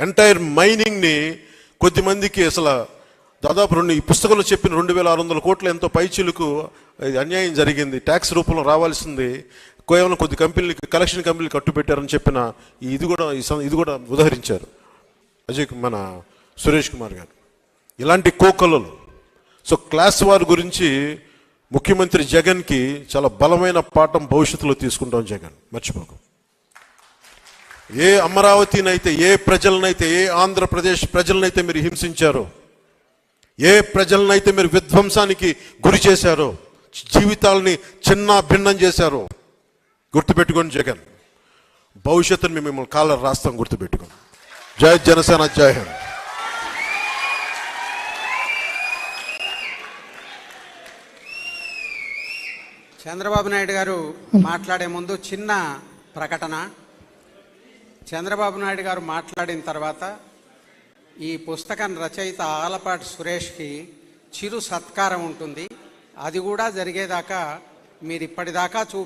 Entire మైనింగ్ని కొద్దిమందికి అసలు దాదాపు రెండు ఈ పుస్తకంలో చెప్పిన రెండు వేల ఆరు వందల కోట్ల ఎంతో పైచీలకు అన్యాయం జరిగింది. ట్యాక్స్ రూపంలో రావాల్సింది. కేవలం కొద్ది కంపెనీలకి కలెక్షన్ కంపెనీలు కట్టు పెట్టారని చెప్పిన ఇది కూడా ఈ ఇది కూడా ఉదహరించారు. అజయ్ మన సురేష్ కుమార్ గారు. ఇలాంటి కోకలలు సో క్లాస్ వార్ గురించి ముఖ్యమంత్రి జగన్కి చాలా బలమైన పాఠం భవిష్యత్తులో తీసుకుంటాం జగన్. మర్చిపోకు. ఏ అమరావతినైతే ఏ ప్రజలనైతే ఏ ఆంధ్రప్రదేశ్ ప్రజలనైతే మీరు హింసించారో ఏ ప్రజలనైతే మీరు విధ్వంసానికి గురి చేశారో జీవితాలని చిన్న భిన్నం చేశారో గుర్తుపెట్టుకోండి జగన్. భవిష్యత్తును మేము మిమ్మల్ని కాళ్ళ రాస్తాం గుర్తుపెట్టుకోండి. జై జనసేన జై హింద్. చంద్రబాబు నాయుడు గారు మాట్లాడే ముందు చిన్న ప్రకటన. చంద్రబాబు నాయుడు గారు మాట్లాడిన తర్వాత ఈ పుస్తకం రచయిత ఆలపాటి సురేష్కి చిరు సత్కారం ఉంటుంది. అది కూడా జరిగేదాకా మీరు ఇప్పటిదాకా చూ